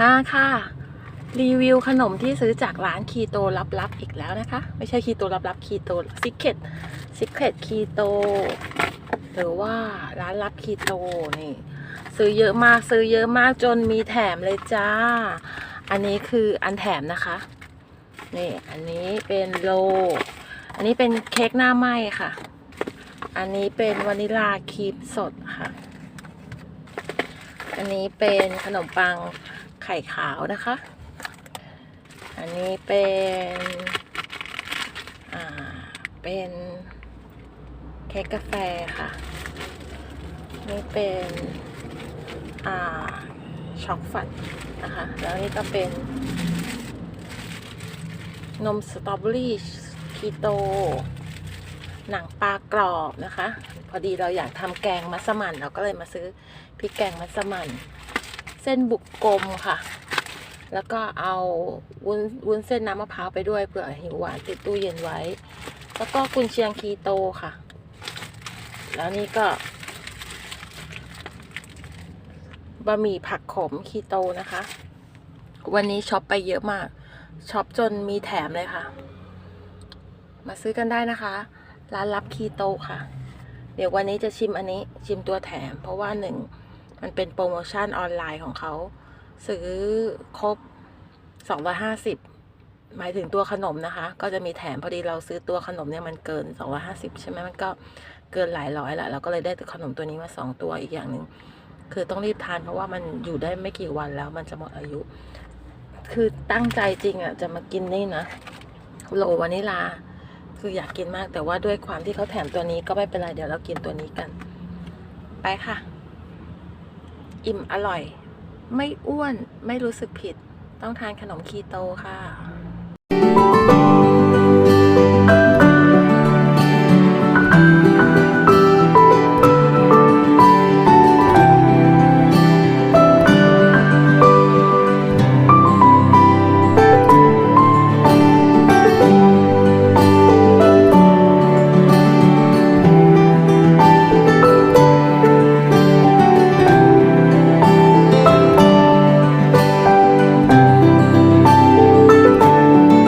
มาค่ะ รีวิวขนมที่ซื้อจากร้านคีโตลับๆอีกแล้วนะคะ ไม่ใช่คีโตลับๆคีโตซิกเก็ตซิกเก็ตคีโตหรือว่าร้านลับคีโตนี่ ซื้อเยอะมากซื้อเยอะมากจนมีแถมเลยจ้า อันนี้คืออันแถมนะคะนี่อันนี้เป็นโล อันนี้เป็นเค้กหน้าไหม้ค่ะ อันนี้เป็นวานิลาครีมสดค่ะ อันนี้เป็นขนมปัง ไข่ขาวนะคะ อันนี้เป็นอ่าเป็นเค้กกาแฟค่ะ นี่เป็นอ่าช็อกฟัดนะคะ แล้วนี่ก็เป็น นมสตรอเบอรี่คีโต หนังปลากรอบนะคะ พอดีเราอยากทำแกงมัสมั่นเราก็เลยมาซื้อพริกแกงมัสมั่น ส้นบุกกลมค่ะ แล้วก็เอาวุ้นวุ้นเส้นน้ำมะพร้าวไปด้วยเผื่อหิวหวานติดตู้เย็นไว้ แล้วก็กุนเชียงคีโตค่ะ แล้วนี่ก็บะหมี่ผักขมคีโตนะคะ วันนี้ช็อปไปเยอะมากช็อปจนมีแถมเลยค่ะ มาซื้อกันได้นะคะ ร้านรับคีโตค่ะ เดี๋ยววันนี้จะชิมอันนี้ชิมตัวแถม เพราะว่าหนึ่ง มันเป็นโปรโมชั่นออนไลน์ของเขา ซื้อครบ 250 หมายถึงตัวขนมนะคะ ก็จะมีแถมพอดีเราซื้อตัวขนมเนี่ยมันเกิน 250 ใช่ไหมมันก็เกินหลายร้อยละเราก็เลยได้ขนมตัวนี้มา 2 ตัวอีกอย่างหนึ่งคือต้องรีบทานเพราะว่ามันอยู่ได้ไม่กี่วันแล้วมันจะหมดอายุ คือตั้งใจจริงอะจะมากินนี่นะโลวานิลา คืออยากกินมากแต่ว่าด้วยความที่เขาแถมตัวนี้ก็ไม่เป็นไรเดี๋ยวเรากินตัวนี้กัน ไปค่ะ อิ่มอร่อย ไม่อ้วนไม่รู้สึกผิด ต้องทานขนมคีโตค่ะ